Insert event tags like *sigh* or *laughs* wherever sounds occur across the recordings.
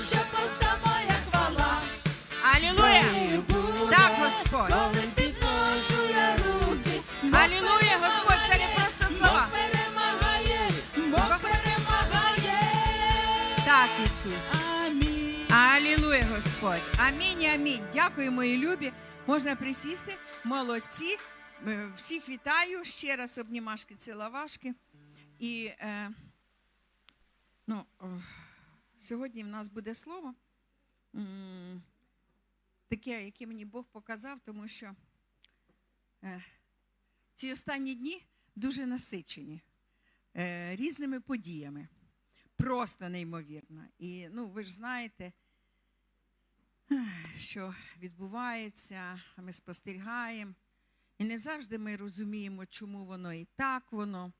що пуста моя хвала. Алілуя! Так, Господь. Коли підношу я руки. Алілуя, Господь, це не просто слова. Бог перемагає, Бог перемагає. Так, Ісус. Амінь. Алілуя, Господь. Амінь, і амінь. Дякую, мої любі. Можна присісти. Молодці. Е, Всіх вітаю. Ще раз обнімашки, ціловашки. І е, ну, сьогодні в нас буде слово. Таке, яке мені Бог показав, тому що е, ці останні дні дуже насичені е, різними подіями. Просто неймовірно. І ну, ви ж знаєте, що відбувається, ми спостерігаємо. І не завжди ми розуміємо, чому воно і так воно.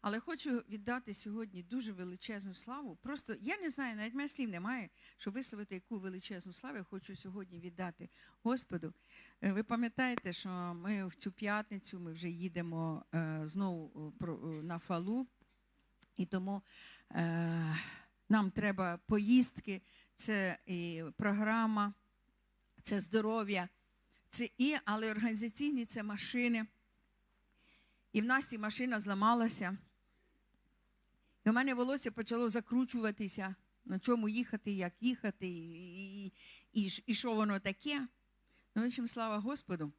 Але хочу віддати сьогодні дуже величезну славу. Просто я не знаю, навіть мене слів немає, щоб висловити яку величезну славу я хочу сьогодні віддати Господу. Е, Ви пам'ятаєте, що ми в цю п'ятницю ми вже їдемо е, знову е, е, на фалу, і тому е, нам треба поїздки, це і програма, це здоров'я, це і, але організаційні це машини. І в нас ці машина зламалася. І мене волосся почало закручуватися, на чому їхати, як їхати, і, і, і, і що воно таке. Ну, в общем, слава Господу,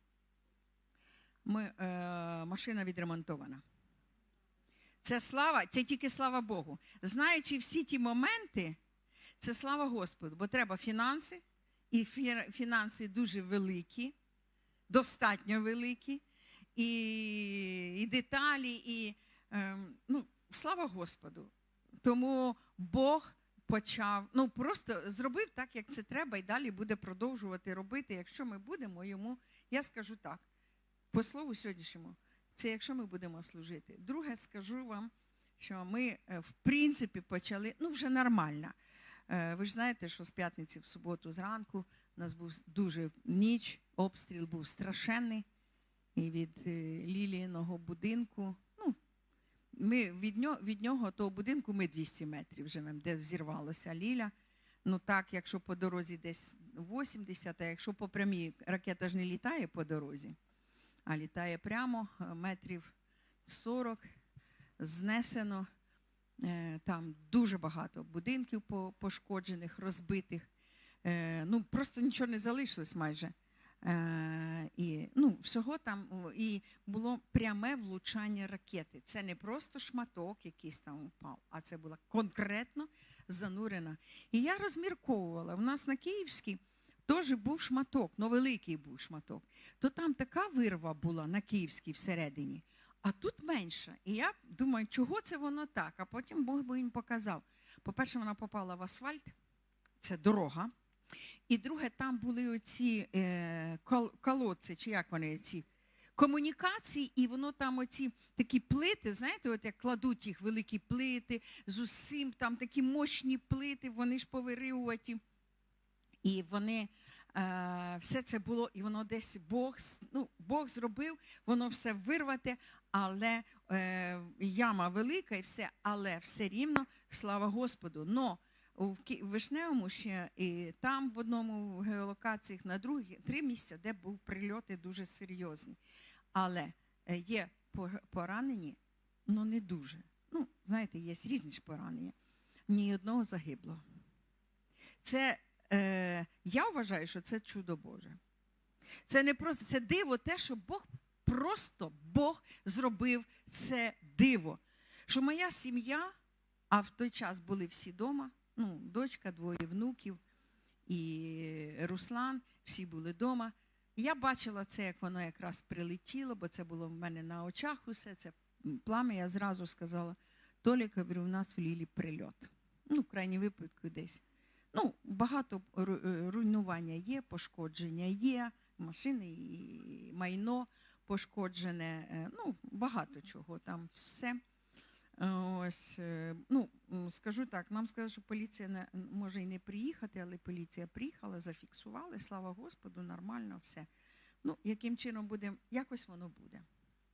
ми, е, машина відремонтована. Це слава, це тільки слава Богу. Знаючи всі ті моменти, це слава Господу, бо треба фінанси, і фінанси дуже великі, достатньо великі, і, і деталі, і ем, ну, слава Господу. Тому Бог почав, ну просто зробив так, як це треба, і далі буде продовжувати робити. Якщо ми будемо йому, я скажу так, по слову сьогоднішньому, це якщо ми будемо служити. Друге, скажу вам, що ми, е, в принципі, почали, ну, вже нормально. Е, Ви ж знаєте, що з п'ятниці в суботу зранку у нас був дуже ніч, обстріл був страшенний. І від е, будинку, ну, ми від нього, від нього того будинку ми 200 метрів живемо, де зірвалося Ліля. Ну так, якщо по дорозі десь 80, а якщо по прямій ракета ж не літає по дорозі, а літає прямо е, метрів 40, знесено. Е, Там дуже багато будинків пошкоджених, розбитих. Е, Ну, просто нічого не залишилось майже. Е, і, ну, всього там і було пряме влучання ракети. Це не просто шматок якийсь там упав, а це була конкретно занурена. І я розмірковувала. У нас на Київській теж був шматок, ну великий був шматок. То там така вирва була на Київській всередині, а тут менша. І я думаю, чого це воно так? А потім Бог би їм показав. По-перше, вона попала в асфальт, це дорога. І друге, там були оці е, кол- колодці, чи як вони ці комунікації, і воно там оці такі плити, знаєте, от як кладуть їх великі плити з усім, там такі мощні плити, вони ж повирюваті. І вони е, все це було, і воно десь Бог, ну, Бог зробив, воно все вирвате, але е, яма велика і все, але все рівно, слава Господу. Но в Вишневому ще і там в одному в геолокаціях на других три місця, де був прильоти дуже серйозні. Але е, є поранені, але не дуже. Ну, знаєте, є різні ж поранення. Ні одного загиблого. Це е, я вважаю, що це чудо Боже. Це не просто це диво, те, що Бог просто Бог зробив це диво. Що моя сім'я, а в той час були всі вдома, ну, дочка, двоє внуків і Руслан, всі були вдома. Я бачила це, як воно якраз прилетіло, бо це було в мене на очах усе, це пламя. Я зразу сказала, Толік, говорю, у нас в Лілі прильот. Ну, в крайній випадку десь. Ну, багато е, руйнування є, пошкодження є, машини і майно пошкоджене. е, Ну, багато чого там все. Ось, е, ну, скажу так, нам сказали, що поліція не, може і не приїхати, але поліція приїхала, зафіксували, слава Господу, нормально все. Ну, яким чином буде, якось воно буде.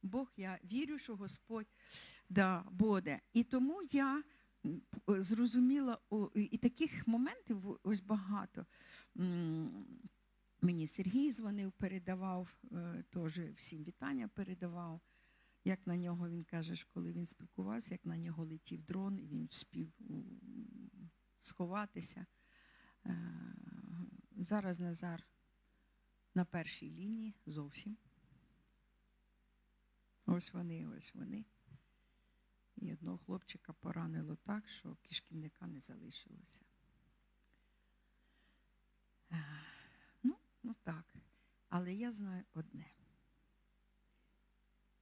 Бог, я вірю, що Господь да, буде. І тому я зрозуміла, і таких моментів ось багато. Мені Сергій дзвонив, передавав, е, теж всім вітання передавав. Як на нього він каже, коли він спілкувався, як на нього летів дрон, і він вспів м, сховатися. Е, Зараз Назар на першій лінії зовсім. Ось вони, ось вони. І одного хлопчика поранило так, що кишківника не залишилося. Е, Ну, ну так. Але я знаю одне.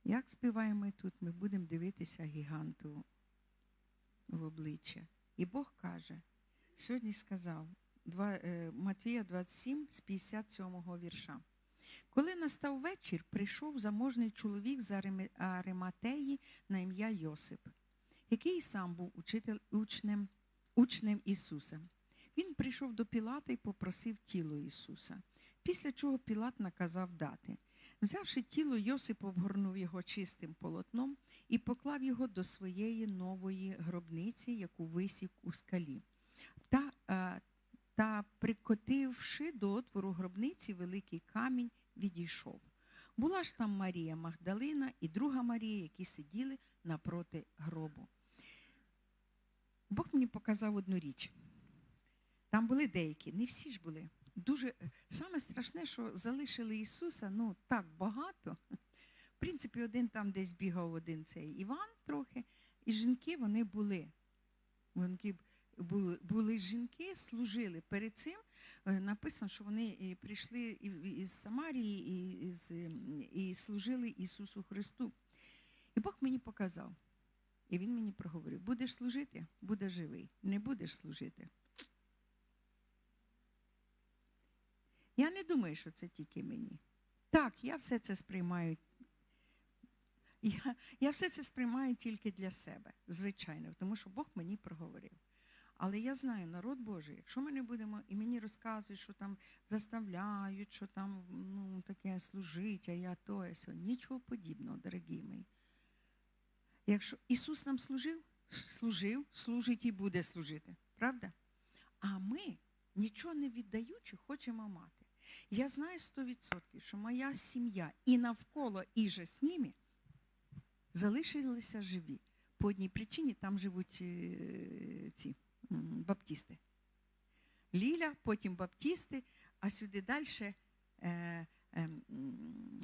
Як співаємо тут, ми будемо дивитися гіганту в обличчя. І Бог каже, сьогодні сказав е, Матвія 27 з 57 вірша. Коли настав вечір, прийшов заможний чоловік з Ариматеї на ім'я Йосип, який сам був учитель, учнем, учнем Ісуса. Він прийшов до Пілата і попросив тіло Ісуса, після чого Пілат наказав дати. Взявши тіло, Йосип обгорнув його чистим полотном і поклав його до своєї нової гробниці, яку висік у скалі. Та, е, та прикотивши до отвору гробниці великий камінь, відійшов. Була ж там Марія Магдалина і друга Марія, які сиділи напроти гробу. Бог мені показав одну річ. Там були деякі, не всі ж були. Дуже саме страшне, що залишили Ісуса ну так багато. В принципі, один там десь бігав один цей Іван трохи, і жінки вони були. Вони були, були жінки, служили. Перед цим е, написано, що вони е, прийшли із Самарії і, із, і служили Ісусу Христу. І Бог мені показав. І він мені проговорив: будеш служити, будеш живий. Не будеш служити. Я не думаю, що це тільки мені. Так, я все це сприймаю. Я, я все це сприймаю тільки для себе, звичайно, тому що Бог мені проговорив. Але я знаю, народ Божий, якщо ми не будемо, і мені розказують, що там заставляють, що там ну, таке служить, а я то, а сьо. нічого подібного, дорогі мої. Якщо Ісус нам служив, служив, служить і буде служити. Правда? А ми, нічого не віддаючи, хочемо мати. Я знаю 100%, що моя сім'я і навколо, і же з ними залишилися живі. По одній причині там живуть е, ці баптісти. Ліля, потім баптісти, а сюди далі е, е,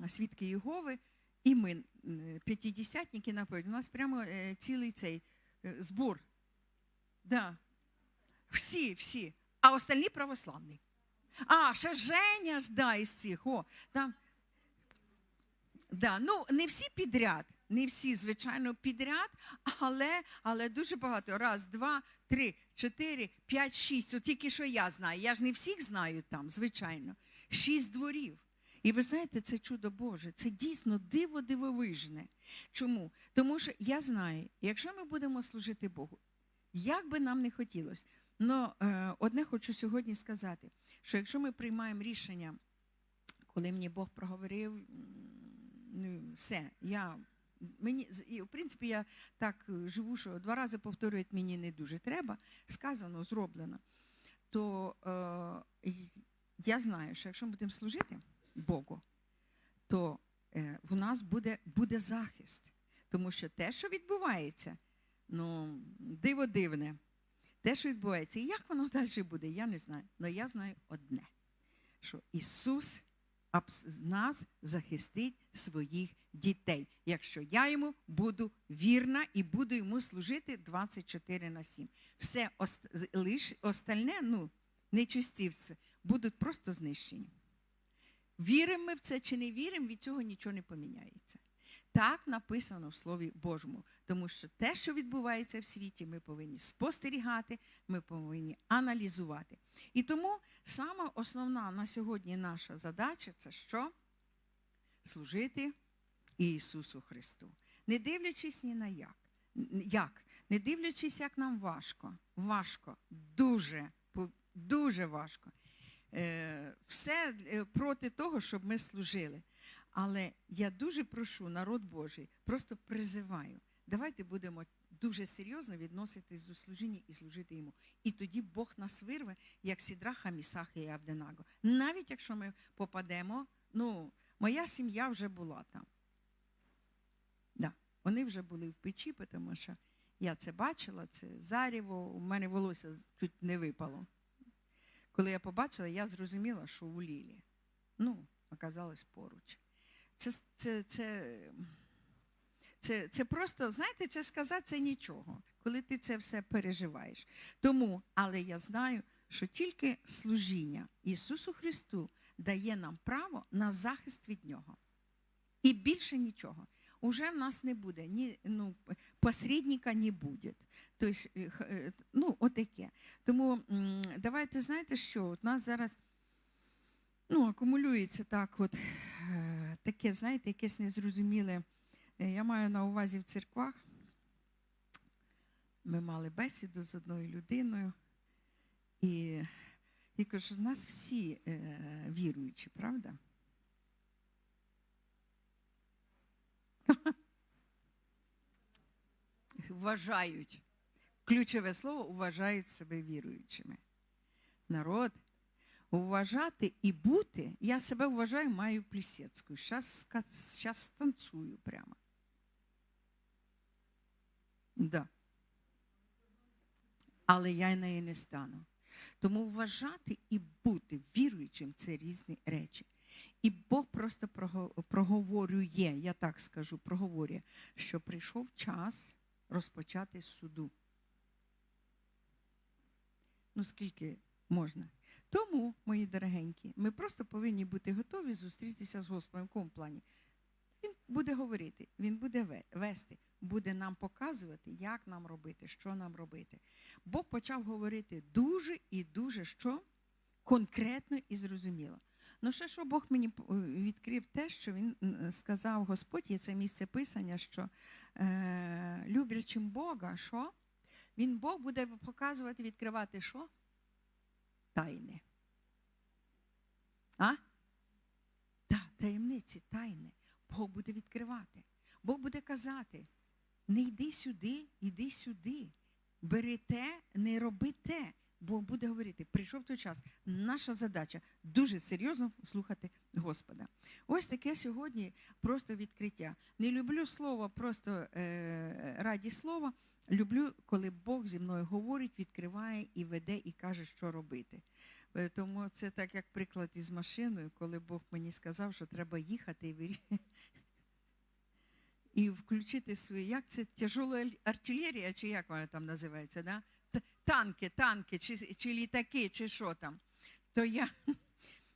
свідки Єгови, і ми, п'ятидесятники, наповідь. У нас прямо е, цілий цей е, збор. Да. Всі, всі. А остальні православні. А, ще Женя ж, да, із цих. О, там. Да, ну, не всі підряд, не всі, звичайно, підряд, але, але дуже багато. Раз, два, три, чотири, п'ять, шість. От тільки що я знаю. Я ж не всіх знаю там, звичайно. Шість дворів. І ви знаєте, це чудо Боже, це дійсно диво дивовижне. Чому? Тому що я знаю, якщо ми будемо служити Богу, як би нам не хотілося, але одне хочу сьогодні сказати, що якщо ми приймаємо рішення, коли мені Бог проговорив, ну, все, я. Мені, і, в принципі, я так е, живу, що два рази повторювати мені не дуже треба. Сказано, зроблено. То е, я знаю, що якщо ми будемо служити Богу, то е, в нас буде, буде захист. Тому що те, що відбувається, ну, диво дивне. Те, що відбувається, і як воно далі буде, я не знаю. Але я знаю одне: що Ісус з нас захистить своїх дітей, якщо я йому буду вірна і буду йому служити 24 на 7. Все ост- лиш остальне, ну, нечистівці, будуть просто знищені. Віримо ми в це чи не віримо, від цього нічого не поміняється. Так написано в Слові Божому, тому що те, що відбувається в світі, ми повинні спостерігати, ми повинні аналізувати. І тому сама основна на сьогодні наша задача це що? Служити Ісусу Христу. Не дивлячись ні на як. Як? Не дивлячись, як нам важко. Важко, дуже, дуже важко. Е, все е, проти того, щоб ми служили. Але я дуже прошу народ Божий, просто призиваю. Давайте будемо дуже серйозно відноситись до служіння і служити йому. І тоді Бог нас вирве, як Сідраха, Місаха і Авденаго. Навіть якщо ми попадемо, ну, моя сім'я вже була там. Да, вони вже були в печі, тому що я це бачила, це заріво, у мене волосся чуть не випало. Коли я побачила, я зрозуміла, що у Лілі. Ну, оказалось поруч. Це, це, це, це, це просто, знаєте, це сказати це нічого, коли ти це все переживаєш. Тому, але я знаю, що тільки служіння Ісусу Христу дає нам право на захист від Нього. І більше нічого. Уже в нас не буде ні ну, посередника не буде. Тобто, ну, отаке. Тому давайте знаєте, що от нас зараз ну, акумулюється так, от е, таке, знаєте, якесь незрозуміле. Е, Я маю на увазі в церквах. Ми мали бесіду з одною людиною, і я кажу, що нас всі е, віруючі, правда? *laughs* Вважають. Ключове слово вважають себе віруючими. Народ, вважати і бути, я себе вважаю, маю плісецьку. Зараз станцую прямо. Да. Але я неї не стану. Тому вважати і бути віруючим це різні речі. І Бог просто проговорює, я так скажу, проговорює, що прийшов час розпочати суду. Ну, скільки можна. Тому, мої дорогенькі, ми просто повинні бути готові зустрітися з Господом. В якому плані? Він буде говорити, він буде вести, буде нам показувати, як нам робити, що нам робити. Бог почав говорити дуже і дуже що конкретно і зрозуміло. Ну, ще що Бог мені е, відкрив те, що він сказав Господь, є це місце писання, що е, люблячим Бога, що він Бог буде показувати, відкривати що? Тайни. А? Так, таємниці, тайни. Бог буде відкривати. Бог буде казати: не йди сюди, йди сюди. Бери те, не роби те. Бог буде говорити, прийшов той час. Наша задача дуже серйозно слухати Господа. Ось таке сьогодні просто відкриття. Не люблю слово просто е, раді слова. Люблю, коли Бог зі мною говорить, відкриває і веде, і каже, що робити. Е, Тому це так, як приклад із машиною, коли Бог мені сказав, що треба їхати і вирі- *laughs* і включити свої, як це тяжола артилерія, чи як вона там називається, да? Танки, танки, чи, чи літаки, чи що там. То я, *laughs*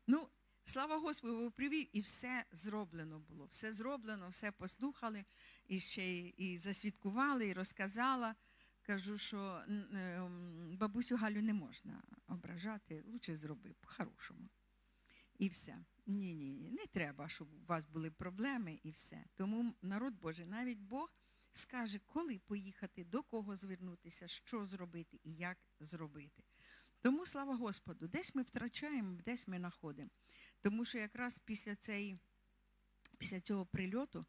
ну, слава Господу, привів, і все зроблено було. Все зроблено, все послухали, і ще і засвідкували, і розказала. Кажу, що ем, бабусю Галю не можна ображати, лучше зроби по-хорошому. І все. Ні, ні, ні, не треба, щоб у вас були проблеми і все. Тому народ Божий, навіть Бог скаже, коли поїхати, до кого звернутися, що зробити і як зробити. Тому слава Господу, десь ми втрачаємо, десь ми знаходимо. Тому що якраз після, цієї, після цього прильоту,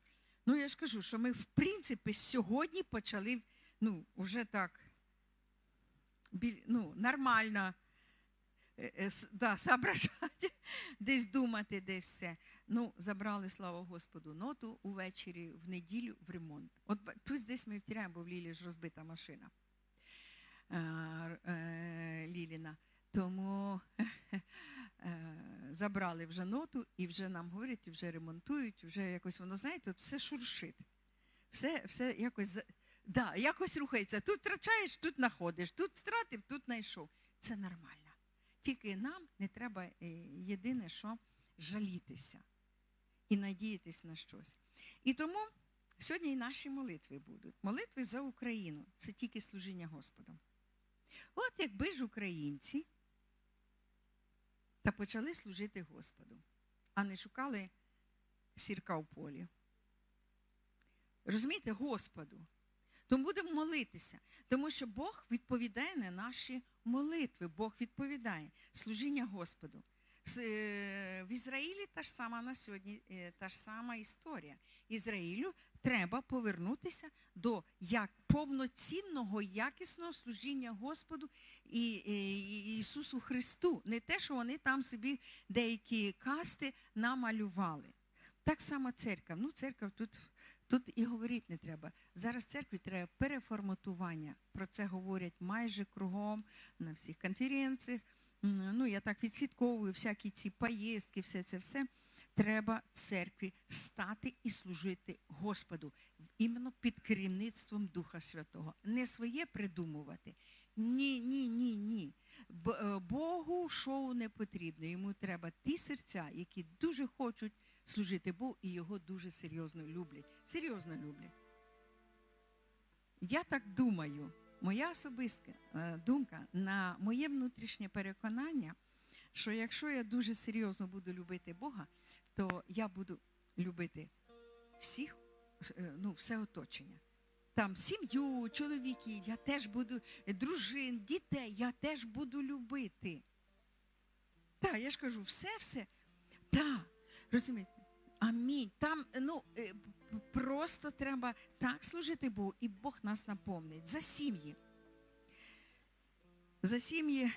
ну я ж кажу, що ми в принципі сьогодні почали ну, вже так ну, нормально е, е, да, *laughs* соображати, десь думати, десь все. Ну, забрали, слава Господу, ноту увечері в неділю в ремонт. От тут десь ми втіряємо, бо в Лілі ж розбита машина е, Ліліна. Тому *laughs* забрали вже ноту і вже нам говорять, і вже ремонтують, вже якось воно, знаєте, от все шуршить. Все, все якось, да, якось рухається. Тут втрачаєш, тут знаходиш, тут втратив, тут знайшов. Це нормально. Тільки нам не треба е, єдине, що жалітися і надіятись на щось. І тому сьогодні і наші молитви будуть. Молитви за Україну це тільки служіння Господу. От якби ж українці та почали служити Господу, а не шукали сірка в полі. Розумієте, Господу. Тому будемо молитися, тому що Бог відповідає на наші молитви. Бог відповідає служіння Господу. Е, В Ізраїлі та ж сама на сьогодні, е, та ж сама історія. Ізраїлю треба повернутися до як повноцінного якісного служіння Господу і, і Ісусу Христу. Не те, що вони там собі деякі касти намалювали. Так само церква. Ну, церква тут, тут і говорити не треба. Зараз церкві треба переформатування. Про це говорять майже кругом на всіх конференціях. Ну, я так відслідковую всякі ці поїздки, все це все. Треба церкві стати і служити Господу іменно під керівництвом Духа Святого. Не своє придумувати. Ні, ні, ні, ні. Е, Богу шоу не потрібно. Йому треба ті серця, які дуже хочуть служити Богу і його дуже серйозно люблять. Серйозно люблять. Я так думаю, моя особиста е, думка на моє внутрішнє переконання, що якщо я дуже серйозно буду любити Бога, то я буду любити всіх, е, ну, все оточення. Там сім'ю, чоловіків, я теж буду, е, дружин, дітей, я теж буду любити. Так, я ж кажу, все-все. Так, розумієте? Амінь. Там ну, просто треба так служити Богу, і Бог нас наповнить. За сім'ї. За сім'ї,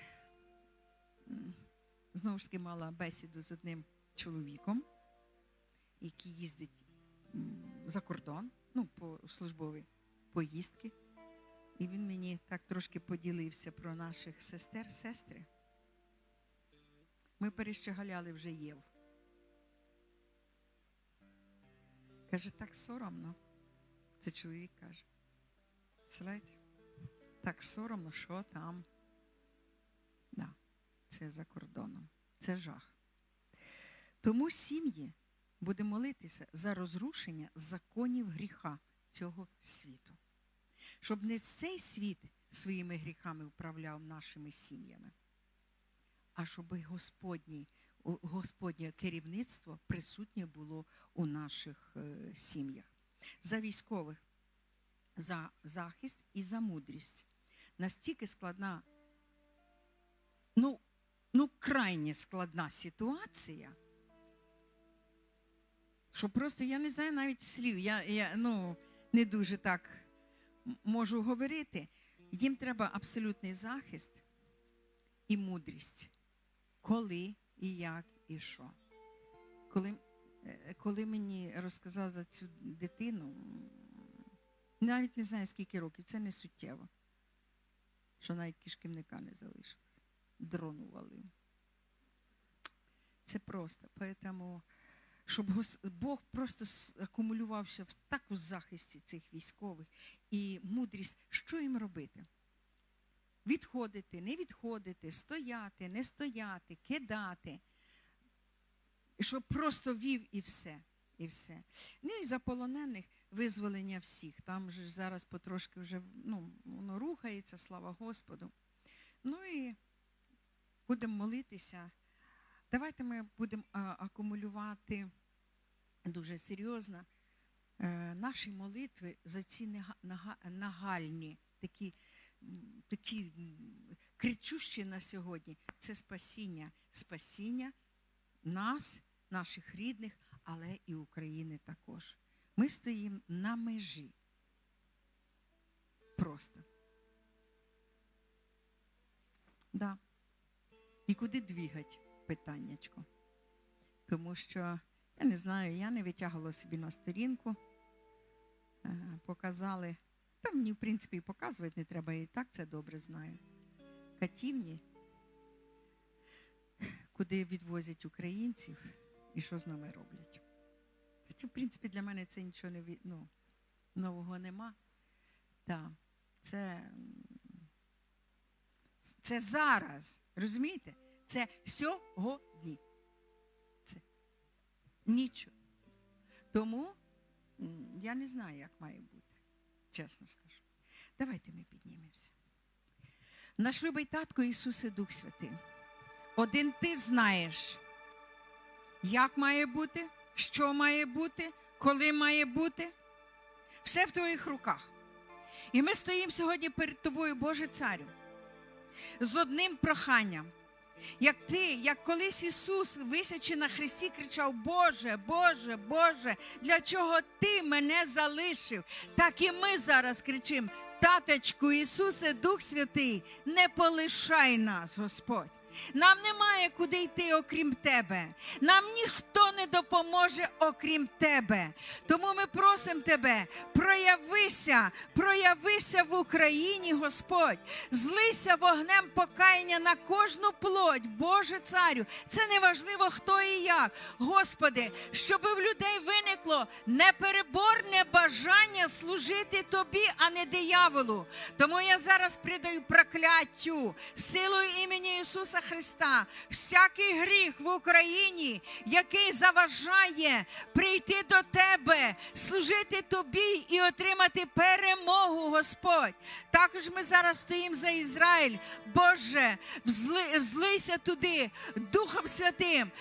знову ж таки, мала бесіду з одним чоловіком, який їздить за кордон, ну, по службові поїздки. І він мені так трошки поділився про наших сестер, сестри. Ми перещеголяли вже Єв. Каже, так соромно. Це чоловік каже. Слухайте, так соромно, що там. Да, це за кордоном. Це жах. Тому сім'ї буде молитися за розрушення законів гріха цього світу. Щоб не цей світ своїми гріхами управляв нашими сім'ями, а щоб Господнє керівництво присутнє було у наших е, сім'ях. За військових, за захист і за мудрість. Настільки складна, ну, ну крайне складна ситуація, що просто я не знаю навіть слів. Я, я ну, не дуже так можу говорити. Їм треба абсолютний захист і мудрість. Коли і як і що. Коли, коли мені розказали за цю дитину, навіть не знаю скільки років, це не суттєво, що навіть кишківника не залишилось. Дрон увалив. Це просто. Поэтому, щоб Бог просто акумулювався в так у захисті цих військових і мудрість, що їм робити? Відходити, не відходити, стояти, не стояти, кидати. Щоб просто вів і все. І все. Ну і за полонених визволення всіх. Там же зараз потрошки вже ну, воно рухається, слава Господу. Ну і будемо молитися. Давайте ми будемо акумулювати дуже серйозно е, наші молитви за ці нагальні, такі, такі кричущі на сьогодні. Це спасіння. Спасіння нас, наших рідних, але і України також. Ми стоїмо на межі. Просто. Да. І куди двігать питаннячко? Тому що, я не знаю, я не витягувала собі на сторінку, е, показали. Та мені, в принципі, і показувати не треба, я і так це добре знаю. Катівні, куди відвозять українців і що з ними роблять. Хоча, в принципі, для мене це нічого не від, ну, нового нема. Да. Це, це зараз, розумієте? Це сьогодні. Це нічого. Тому я не знаю, як має бути, чесно скажу. Давайте ми піднімемося. Наш любий татко Ісусе Дух Святий. Один ти знаєш, як має бути, що має бути, коли має бути. Все в твоїх руках. І ми стоїмо сьогодні перед тобою, Боже Царю, з одним проханням. Як ти, як колись Ісус, висячи на хресті, кричав: Боже, Боже, Боже, для чого ти мене залишив? Так і ми зараз кричимо: Таточку, Ісусе, Дух Святий, не полишай нас, Господь. Нам немає куди йти, окрім тебе. Нам ніхто не допоможе, окрім тебе. Тому ми просимо тебе, проявися, проявися в Україні, Господь. Злися вогнем покаяння на кожну плоть, Боже царю. Це не важливо, хто і як. Господи, щоб в людей виникло непереборне бажання служити тобі, а не дияволу. Тому я зараз придаю прокляттю силою імені Ісуса Христа, всякий гріх в Україні, який заважає прийти до Тебе, служити Тобі і отримати перемогу, Господь. Також ми зараз стоїмо за Ізраїль. Боже, взли, взлися туди Духом Святим,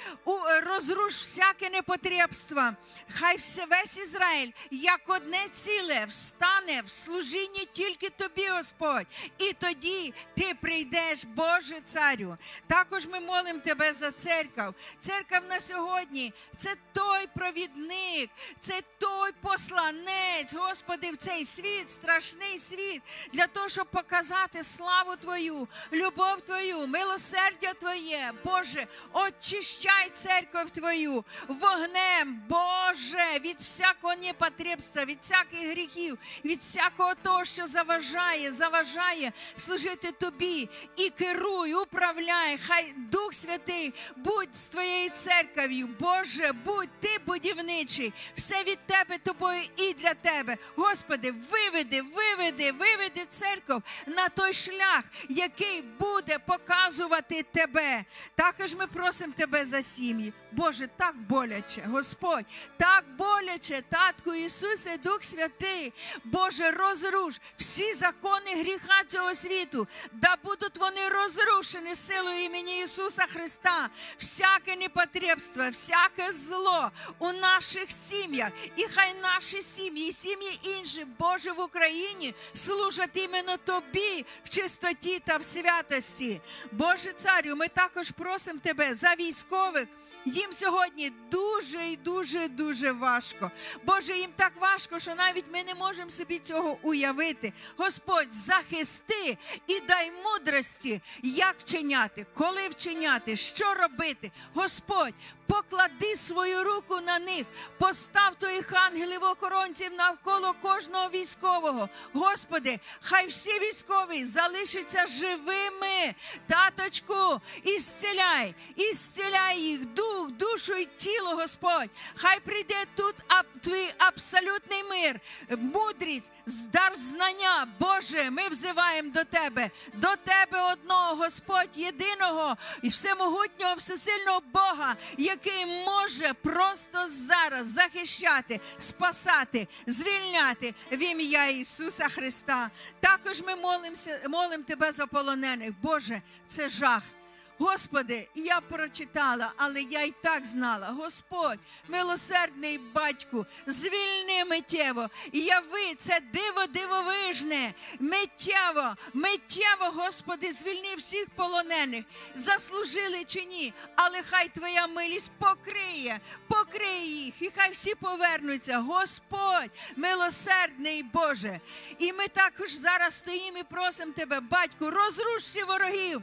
розруш всяке непотребство. Хай весь Ізраїль, як одне ціле, встане в служінні тільки тобі, Господь. І тоді ти прийдеш, Боже царю. Також ми молимо тебе за церкву. Церква на сьогодні це той провідник, це той посланець, Господи, в цей світ, страшний світ, для того, щоб показати славу Твою, любов Твою, милосердя Твоє, Боже, очищай церкву Твою вогнем, Боже, від всякого непотребства, від всяких гріхів, від всякого того, що заважає, заважає служити Тобі. І керуй, управляй, хай Дух Святий будь з твоєю церков'ю, Боже, будь ти будівничий, все від тебе тобою і для тебе. Господи, виведи, виведи, виведи церков на той шлях, який буде показувати тебе. Також ми просимо тебе за сім'ї. Боже, так боляче, Господь, так боляче, Татку Ісусе, Дух Святий, Боже, розруш всі закони гріха цього світу, да будуть вони розрушені силою імені Ісуса Христа, всяке непотребство, всяке зло у наших сім'ях, і хай наші сім'ї, сім'ї інші, Боже, в Україні служать іменно Тобі в чистоті та в святості. Боже царю, ми також просимо Тебе за військових. Їм сьогодні дуже і дуже дуже важко. Боже, їм так важко, що навіть ми не можемо собі цього уявити. Господь, захисти і дай мудрості, як вчиняти, коли вчиняти, що робити. Господь, поклади свою руку на них, постав твоїх ангелів охоронців навколо кожного військового. Господи, хай всі військові залишаться живими. Таточку, ісціляй, ісціляй їх, дух, душу і тіло, Господь. Хай прийде тут твій абсолютний мир, мудрість, дар знання. Боже, ми взиваємо до Тебе, до Тебе одного, Господь, єдиного і всемогутнього, всесильного Бога, який може просто зараз захищати, спасати, звільняти в ім'я Ісуса Христа. Також ми молимося, молимо Тебе за полонених. Боже, це жах. Господи, я прочитала, але я й так знала. Господь, милосердний батьку, звільни миттєво. Яви це диво дивовижне. Миттєво, миттєво, Господи, звільни всіх полонених. Заслужили чи ні, але хай Твоя милість покриє, покриє їх, і хай всі повернуться. Господь, милосердний Боже. І ми також зараз стоїмо і просимо Тебе, батьку, розруш всі ворогів.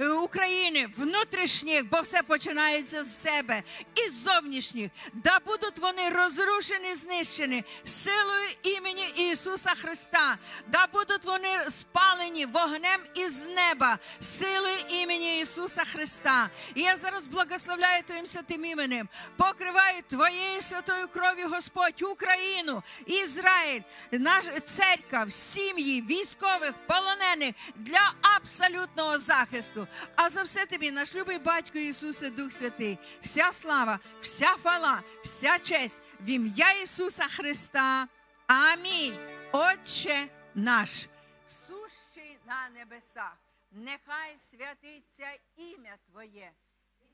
Е, України, внутрішніх, бо все починається з себе, і зовнішніх, да будуть вони розрушені, знищені силою імені Ісуса Христа, да будуть вони спалені вогнем із неба, силою імені Ісуса Христа. І я зараз благословляю Твоїм святим іменем, покриваю Твоєю святою кров'ю, Господь, Україну, Ізраїль, наш церква, сім'ї, військових, полонених для абсолютного захисту. А за все тобі, наш любий батько Ісусе, Дух Святий, вся слава, вся хвала, вся честь в ім'я Ісуса Христа. Амінь. Отче наш, сущий на небесах, нехай святиться ім'я Твоє,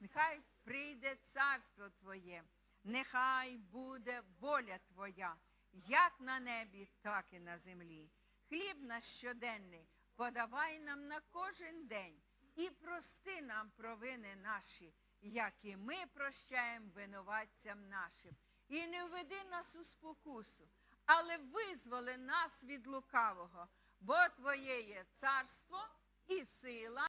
нехай прийде царство Твоє, нехай буде воля Твоя, як на небі, так і на землі. Хліб наш щоденний подавай нам на кожен день і прости нам провини наші, як і ми прощаємо винуватцям нашим. І не введи нас у спокусу, але визволи нас від лукавого, бо Твоє є царство і сила.